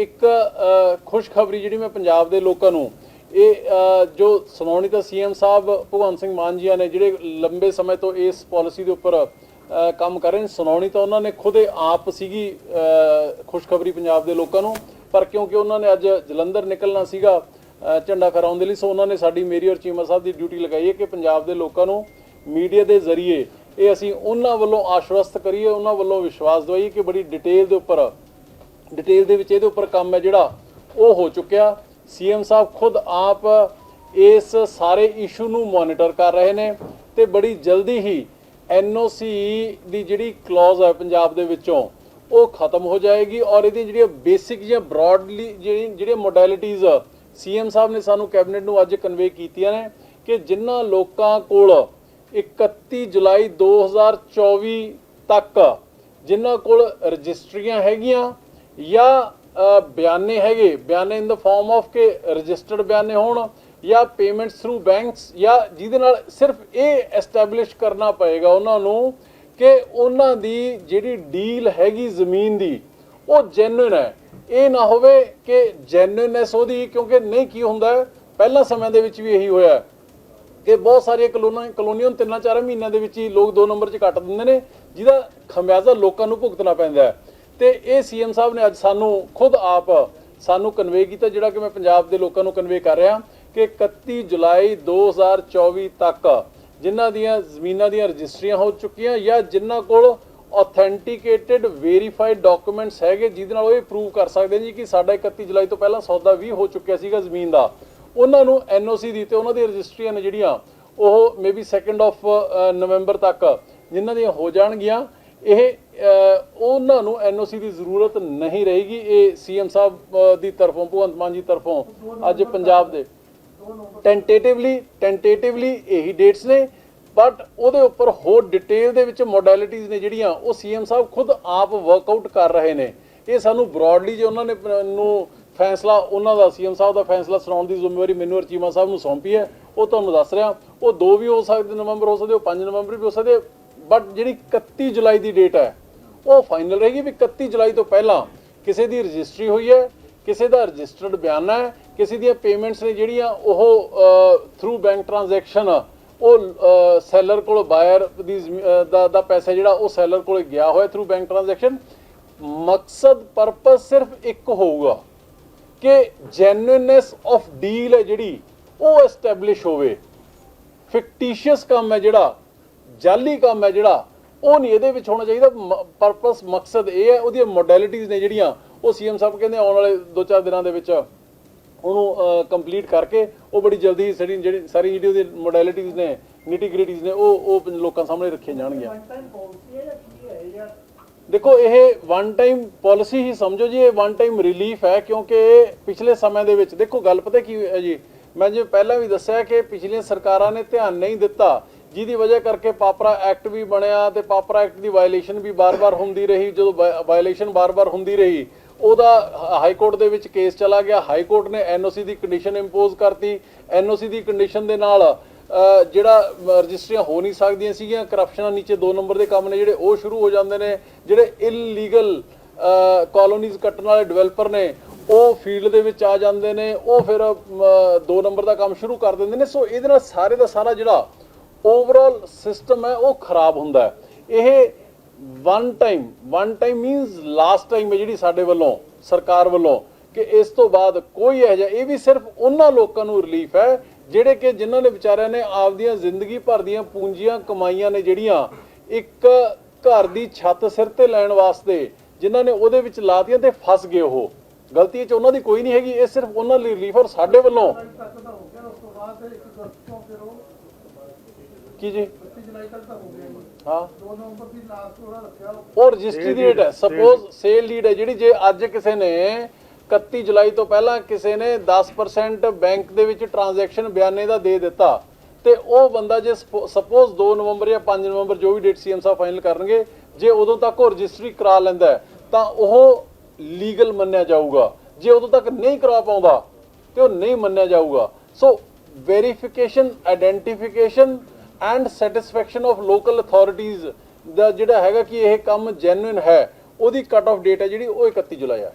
ਇੱਕ ਖੁਸ਼ਖਬਰੀ ਜਿਹੜੀ ਮੈਂ ਪੰਜਾਬ ਦੇ ਲੋਕਾਂ ਨੂੰ, ਇਹ ਜੋ ਸੁਣਾਉਣੀ ਤਾਂ ਸੀਐਮ ਸਾਹਿਬ ਭਗਵੰਤ ਸਿੰਘ ਮਾਨ ਜੀਆਂ ਨੇ ਜਿਹੜੇ ਲੰਬੇ ਸਮੇਂ ਤੋਂ ਇਸ ਪਾਲਿਸੀ ਦੇ ਉੱਪਰ ਕੰਮ ਕਰ ਰਹੇ ਨੇ, ਸੁਣਾਉਣੀ ਤਾਂ ਉਹਨਾਂ ਨੇ ਖੁਦ ਆਪ ਸੀਗੀ ਖੁਸ਼ਖਬਰੀ ਪੰਜਾਬ ਦੇ ਲੋਕਾਂ ਨੂੰ, ਪਰ ਕਿਉਂਕਿ ਉਹਨਾਂ ਨੇ ਅੱਜ ਜਲੰਧਰ ਨਿਕਲਣਾ ਸੀਗਾ ਝੰਡਾ ਫਹਿਰਾਉਣ ਦੇ ਲਈ, ਸੋ ਉਹਨਾਂ ਨੇ ਸਾਡੀ ਮੇਰੀ ਔਰ ਚੀਮਾ ਸਾਹਿਬ ਦੀ ਡਿਊਟੀ ਲਗਾਈ ਹੈ ਕਿ ਪੰਜਾਬ ਦੇ ਲੋਕਾਂ ਨੂੰ ਮੀਡੀਆ ਦੇ ਜ਼ਰੀਏ ਇਹ ਅਸੀਂ ਉਹਨਾਂ ਵੱਲੋਂ ਆਸ਼ਵਸਤ ਕਰੀਏ, ਉਹਨਾਂ ਵੱਲੋਂ ਵਿਸ਼ਵਾਸ ਦਵਾਈਏ ਕਿ ਬੜੀ ਡਿਟੇਲ ਦੇ ਉੱਪਰ ਡਿਟੇਲ ਦੇ ਵਿੱਚ ਇਹਦੇ ਉੱਪਰ ਕੰਮ ਹੈ ਜਿਹੜਾ ਉਹ ਹੋ ਚੁੱਕਿਆ। ਸੀਐਮ ਸਾਹਿਬ ਖੁਦ ਆਪ ਇਸ ਸਾਰੇ ਇਸ਼ੂ ਨੂੰ ਮੋਨੀਟਰ ਕਰ ਰਹੇ ਨੇ ਤੇ ਬੜੀ ਜਲਦੀ ਹੀ ਐਨਓਸੀ ਦੀ ਜਿਹੜੀ ਕਲੌਜ਼ ਹੈ ਪੰਜਾਬ ਦੇ ਵਿੱਚੋਂ ਉਹ ਖਤਮ ਹੋ ਜਾਏਗੀ ਔਰ ਇਹਦੀ ਜਿਹੜੀਆਂ ਬੇਸਿਕ ਜਾਂ ਬ੍ਰੌਡਲੀ ਜਿਹੜੀ ਜਿਹੜੀਆਂ ਮੋਡੈਲਿਟੀਜ਼ ਸੀਐਮ ਸਾਹਿਬ ਨੇ ਸਾਨੂੰ ਕੈਬਨਿਟ ਨੂੰ ਅੱਜ ਕਨਵੇ ਕੀਤੀਆਂ ਨੇ ਕਿ ਜਿਨ੍ਹਾਂ ਲੋਕਾਂ ਕੋਲ 31 ਜੁਲਾਈ 2024 ਤੱਕ ਜਿਨ੍ਹਾਂ ਕੋਲ ਰਜਿਸਟਰੀਆਂ ਹੈਗੀਆਂ ਜਾਂ ਬਿਆਨੇ ਹੈਗੇ ਬਿਆਨੇ ਇਨ ਦਾ ਫਾਰਮ ਆਫ ਕਿ ਰਜਿਸਟਰਡ ਬਿਆਨੇ ਹੋਣ ਜਾਂ ਪੇਮੈਂਟਸ ਥਰੂ ਬੈਂਕਸ ਜਾਂ ਜਿਹਦੇ ਨਾਲ ਸਿਰਫ ਇਹ ਐਸਟੈਬਲਿਸ਼ ਕਰਨਾ ਪਏਗਾ ਉਹਨਾਂ ਨੂੰ ਕਿ ਉਹਨਾਂ ਦੀ ਜਿਹੜੀ ਡੀਲ ਹੈਗੀ ਜ਼ਮੀਨ ਦੀ ਉਹ ਜੈਨੂਇਨ ਹੈ। ਇਹ ਨਾ ਹੋਵੇ ਕਿ ਜੈਨੂਇਨਨੈਸ ਉਹਦੀ ਕਿਉਂਕਿ ਨਹੀਂ ਕੀ ਹੁੰਦਾ ਹੈ, ਪਹਿਲਾਂ ਸਮੇਂ ਦੇ ਵਿੱਚ ਵੀ ਇਹੀ ਹੋਇਆ। ਕਿ ਬਹੁਤ ਸਾਰੀਆਂ ਕਲੋਨੀਆਂ ਕਲੋਨੀਆਂ ਨੂੰ ਤਿੰਨਾਂ ਚਾਰਾਂ ਮਹੀਨਿਆਂ ਦੇ ਵਿੱਚ ਹੀ ਲੋਕ ਦੋ ਨੰਬਰ 'ਚ ਕੱਟ ਦਿੰਦੇ ਨੇ ਜਿਹਦਾ ਖਮਿਆਜ਼ਾ ਲੋਕਾਂ ਨੂੰ ਭੁਗਤਣਾ ਪੈਂਦਾ ਹੈ। ਤੇ ਇਹ ਸੀਐਮ ਸਾਹਿਬ ਨੇ ਅੱਜ ਸਾਨੂੰ ਖੁਦ ਆਪ ਸਾਨੂੰ ਕਨਵੇ ਕੀਤਾ, ਜਿਹੜਾ ਕਿ ਮੈਂ ਪੰਜਾਬ ਦੇ ਲੋਕਾਂ ਨੂੰ ਕਨਵੇ ਕਰ ਰਿਹਾ ਕਿ 31 ਜੁਲਾਈ 2024 ਤੱਕ ਜਿਨ੍ਹਾਂ ਦੀਆਂ ਜ਼ਮੀਨਾਂ ਦੀਆਂ ਰਜਿਸਟਰੀਆਂ ਹੋ ਚੁੱਕੀਆਂ ਜਾਂ ਜਿਨ੍ਹਾਂ ਕੋਲ ਆਥੈਂਟੀਕੇਟਿਡ ਵੈਰੀਫਾਈਡ ਡਾਕੂਮੈਂਟਸ ਹੈਗੇ, ਜਿਹਦੇ ਨਾਲ ਉਹ ਇਹ ਪ੍ਰੂਵ ਕਰ ਸਕਦੇ ਜੀ ਕਿ ਸਾਡਾ 31 ਜੁਲਾਈ ਤੋਂ ਪਹਿਲਾਂ ਸੌਦਾ ਵੀ ਹੋ ਚੁੱਕਿਆ ਸੀਗਾ ਜ਼ਮੀਨ ਦਾ। ਉਹਨਾਂ ਨੂੰ ਐਨਓਸੀ ਦੀ ਤੇ ਉਹਨਾਂ ਦੀਆਂ ਰਜਿਸਟਰੀਆਂ ਨੇ ਜਿਹੜੀਆਂ, ਉਹ ਮੇਬੀ 2nd ਆਫ ਨਵੰਬਰ ਤੱਕ ਜਿਨ੍ਹਾਂ ਦੀਆਂ ਹੋ ਜਾਣਗੀਆਂ। ਇਹ ਉਹਨਾਂ ਨੂੰ ਐਨਓਸੀ ਦੀ ਜ਼ਰੂਰਤ ਨਹੀਂ ਰਹੇਗੀ, ਇਹ ਸੀਐਮ ਸਾਹਿਬ ਦੀ ਤਰਫੋਂ, ਭਗਵੰਤ ਮਾਨ ਜੀ ਤਰਫੋਂ, ਅੱਜ ਪੰਜਾਬ ਦੇ। ਟੈਂਟੇਟਿਵਲੀ ਟੈਂਟੇਟਿਵਲੀ ਇਹੀ ਡੇਟਸ ਨੇ ਬਟ ਉਹਦੇ ਉੱਪਰ ਹੋਰ ਡਿਟੇਲ ਦੇ ਵਿੱਚ ਮੋਡੈਲਿਟੀਜ਼ ਨੇ ਜਿਹੜੀਆਂ, ਉਹ ਸੀਐਮ ਸਾਹਿਬ ਖੁਦ ਆਪ ਵਰਕਆਊਟ ਕਰ ਰਹੇ ਨੇ। ਇਹ ਸਾਨੂੰ ਬ੍ਰੌਡਲੀ ਜੇ ਉਹਨਾਂ ਨੇ ਨੂੰ ਫੈਸਲਾ, ਉਹਨਾਂ ਦਾ ਸੀਐਮ ਸਾਹਿਬ ਦਾ ਫੈਸਲਾ ਸੁਣਾਉਣ ਦੀ ਜ਼ਿੰਮੇਵਾਰੀ ਮੈਨੂੰ ਔਰ ਚੀਮਾ ਸਾਹਿਬ ਨੂੰ ਸੌਂਪੀ ਹੈ, ਉਹ ਤੁਹਾਨੂੰ ਦੱਸ ਰਿਹਾ। ਉਹ 2 ਵੀ ਹੋ ਸਕਦੇ, ਨਵੰਬਰ ਹੋ ਸਕਦੇ, ਉਹ 5 ਨਵੰਬਰ ਵੀ ਹੋ ਸਕਦੇ ਬਟ ਜਿਹੜੀ 31 ਜੁਲਾਈ ਦੀ ਡੇਟ ਹੈ ਉਹ ਫਾਈਨਲ ਰਹੇਗੀ ਵੀ 31 ਜੁਲਾਈ ਤੋਂ ਪਹਿਲਾਂ ਕਿਸੇ ਦੀ ਰਜਿਸਟਰੀ ਹੋਈ ਹੈ, ਕਿਸੇ ਦਾ ਰਜਿਸਟਰਡ ਬਿਆਨਾ ਹੈ, ਕਿਸੇ ਦੀਆਂ ਪੇਮੈਂਟਸ ਨੇ ਜਿਹੜੀਆਂ ਉਹ ਥਰੂ ਬੈਂਕ ਟ੍ਰਾਂਜੈਕਸ਼ਨ ਉਹ ਸੈਲਰ ਕੋਲ ਬਾਇਰ ਦੀ ਦਾ ਦਾ ਪੈਸਾ ਜਿਹੜਾ ਉਹ ਸੈਲਰ ਕੋਲ ਗਿਆ ਹੋਇਆ ਥਰੂ ਬੈਂਕ ਟ੍ਰਾਂਜੈਕਸ਼ਨ ਮਕਸਦ ਪਰਪਸ ਸਿਰਫ ਇੱਕ ਹੋਊਗਾ ਕਿ ਜੈਨੂਇਨਨੈਸ ਆਫ ਡੀਲ ਹੈ ਜਿਹੜੀ, ਉਹ ਐਸਟੈਬਲਿਸ਼ ਹੋਵੇ। ਫਿਕਟੀਸ਼ੀਅਸ ਕੰਮ ਹੈ ਜਿਹੜਾ ਜਾਲੀ ਕੰਮ ਹੈ ਜਿਹੜਾ ਉਹ ਨਹੀਂ ਇਹਦੇ ਵਿੱਚ ਹੋਣਾ ਚਾਹੀਦਾ। ਪਰਪਸ ਮਕਸਦ ਇਹ ਹੈ, ਉਹਦੀਆਂ ਮੋਡੈਲਿਟੀਜ਼ ਨੇ ਜਿਹੜੀਆਂ, ਉਹ ਸੀਐਮ ਸਾਹਿਬ ਕਹਿੰਦੇ ਆਉਣ ਵਾਲੇ 2-4 ਦਿਨਾਂ ਦੇ ਵਿੱਚ ਉਹਨੂੰ ਕੰਪਲੀਟ ਕਰਕੇ ਉਹ ਬੜੀ ਜਲਦੀ ਸਾਡੀ ਜਿਹੜੀ, ਸਾਰੀ ਜਿਹੜੀ ਉਹਦੀ ਮੋਡੈਲਿਟੀਜ਼ ਨੇ ਨਿਟੀ ਗ੍ਰਿਟੀਜ਼ ਨੇ, ਉਹ ਉਹ ਲੋਕਾਂ ਸਾਹਮਣੇ ਰੱਖੀਆਂ ਜਾਣਗੀਆਂ। ਦੇਖੋ, ਇਹ ਵਨ ਟਾਈਮ ਪਾਲਿਸੀ ਹੀ ਸਮਝੋ ਜੀ, ਇਹ ਵਨ ਟਾਈਮ ਰਿਲੀਫ ਹੈ, ਕਿਉਂਕਿ ਪਿਛਲੇ ਸਮੇਂ ਦੇ ਵਿੱਚ, ਦੇਖੋ ਗੱਲ ਪਤਾ ਕੀ ਹੈ ਜੀ? ਮੈਂ ਜਿਵੇਂ ਪਹਿਲਾਂ ਵੀ ਦੱਸਿਆ ਕਿ ਪਿਛਲੀਆਂ ਸਰਕਾਰਾਂ ਨੇ ਧਿਆਨ ਨਹੀਂ ਦਿੱਤਾ ਜਿਹਦੀ ਵਜ੍ਹਾ ਕਰਕੇ ਪਾਪਰਾ ਐਕਟ ਵੀ ਬਣਿਆ ਤੇ ਪਾਪਰਾ ਐਕਟ ਦੀ ਵਾਇਲੇਸ਼ਨ ਵੀ ਬਾਰ-ਬਾਰ ਹੁੰਦੀ ਰਹੀ। ਜਦੋਂ ਵਾਇਲੇਸ਼ਨ ਬਾਰ-ਬਾਰ ਹੁੰਦੀ ਰਹੀ, ਉਹਦਾ ਹਾਈ ਕੋਰਟ ਦੇ ਵਿੱਚ ਕੇਸ ਚਲਾ ਗਿਆ। ਹਾਈ ਕੋਰਟ ਨੇ ਐਨਓਸੀ ਦੀ ਕੰਡੀਸ਼ਨ ਇੰਪੋਜ਼ ਕਰਤੀ। ਐਨਓਸੀ ਦੀ ਕੰਡੀਸ਼ਨ ਦੇ ਨਾਲ ਜਿਹੜਾ ਰਜਿਸਟਰੀਆਂ ਹੋ ਨਹੀਂ ਸਕਦੀਆਂ ਸੀਗੀਆਂ ਕਰਪਸ਼ਨਾਂ ਨੀਚੇ 2 ਨੰਬਰ ਦੇ ਕੰਮ ਨੇ ਜਿਹੜੇ, ਉਹ ਸ਼ੁਰੂ ਹੋ ਜਾਂਦੇ ਨੇ। ਜਿਹੜੇ ਇਲੀਗਲ ਕਾਲੋਨੀਜ਼ ਕੱਟਣ ਵਾਲੇ ਡਿਵੈਲਪਰ ਨੇ, ਉਹ ਫੀਲਡ ਦੇ ਵਿੱਚ ਆ ਜਾਂਦੇ ਨੇ। ਉਹ ਫਿਰ 2 ਨੰਬਰ ਦਾ ਕੰਮ ਸ਼ੁਰੂ ਕਰ ਦਿੰਦੇ ਨੇ। ਸੋ ਇਹਦੇ ਨਾਲ ਸਾਰੇ ਦਾ ਸਾਰਾ ਜਿਹੜਾ ਓਵਰਆਲ ਸਿਸਟਮ ਹੈ, ਉਹ ਖਰਾਬ ਹੁੰਦਾ ਹੈ। ਇਹ one time one time means last time ਹੈ ਜਿਹੜੀ ਸਾਡੇ ਵੱਲੋਂ, ਸਰਕਾਰ ਵੱਲੋਂ, ਕਿ ਇਸ ਤੋਂ ਬਾਅਦ ਕੋਈ ਇਹ ਜਿਹਾ, ਇਹ ਵੀ ਸਿਰਫ ਉਹਨਾਂ ਲੋਕਾਂ ਨੂੰ ਰਿਲੀਫ ਹੈ, ਜਿਹੜੇ ਕਿ ਜਿਨ੍ਹਾਂ ਨੇ ਵਿਚਾਰਿਆਂ ਨੇ ਆਪਦੀਆਂ ਜ਼ਿੰਦਗੀ ਭਰ ਦੀਆਂ ਪੂੰਜੀਆਂ ਕਮਾਈਆਂ ਨੇ ਜਿਹੜੀਆਂ, ਇੱਕ ਘਰ ਦੀ ਛੱਤ ਸਿਰ ਤੇ ਲੈਣ ਵਾਸਤੇ ਜਿਨ੍ਹਾਂ ਨੇ ਉਹਦੇ ਵਿੱਚ ਲਾਤੀਆਂ ਤੇ ਫਸ ਗਏ ਉਹ। ਗਲਤੀ ਚ ਉਹਨਾਂ ਦੀ ਕੋਈ ਨਹੀਂ ਹੈਗੀ, ਇਹ ਸਿਰਫ ਉਹਨਾਂ ਲਈ ਰਿਲੀਫ ਔਰ ਸਾਡੇ ਵੱਲੋਂ। ਕੀ ਜੀ? 31 ਜੁਲਾਈ ਤੱਕ ਤਾਂ ਹੋ ਗਿਆ ਜੀ। ਹਾਂ। 2 ਨਵੰਬਰ ਦੀ ਲਾਸਟ ਉਹਦਾ ਰੱਖਿਆ ਉਹ। ਰਜਿਸਟਰੀ ਦੀ ਡੇਟ ਹੈ? ਸਪੋਜ਼ ਸੇਲ ਲੀਡ ਹੈ ਜਿਹੜੀ ਜੇ ਅੱਜ ਕਿਸੇ ਨੇ 31 ਜੁਲਾਈ ਤੋਂ ਪਹਿਲਾਂ ਕਿਸੇ ਨੇ 10% ਬੈਂਕ ਦੇ ਵਿੱਚ ਟ੍ਰਾਂਜੈਕਸ਼ਨ ਬਿਆਨੇ ਦਾ ਦੇ ਦਿੱਤਾ ਤੇ ਉਹ ਬੰਦਾ ਜੇ ਸਪੋਜ਼ 2 ਨਵੰਬਰ ਜਾਂ 5 ਨਵੰਬਰ ਜੋ ਵੀ ਡੇਟ ਸੀਐਮ ਸਾਹਿਬ ਫਾਈਨਲ ਕਰਨਗੇ ਜੇ ਉਦੋਂ ਤੱਕ ਉਹ ਰਜਿਸਟਰੀ ਕਰਾ ਲੈਂਦਾ ਤਾਂ ਉਹ ਲੀਗਲ ਮੰਨਿਆ ਜਾਊਗਾ। ਜੇ ਉਦੋਂ ਤੱਕ ਨਹੀਂ ਕਰਾ ਪਾਉਂਦਾ ਤੇ ਉਹ ਨਹੀਂ ਮੰਨਿਆ ਜਾਊਗਾ। So verification identification and satisfaction of local authorities ਦਾ ਜਿਹੜਾ ਹੈਗਾ ਕਿ ਇਹ ਕੰਮ ਜੈਨੂਇਨ ਹੈ, ਉਹਦੀ ਕੱਟ ਆਫ ਡੇਟ ਹੈ ਜਿਹੜੀ ਉਹ 31 ਜੁਲਾਈ ਹੈ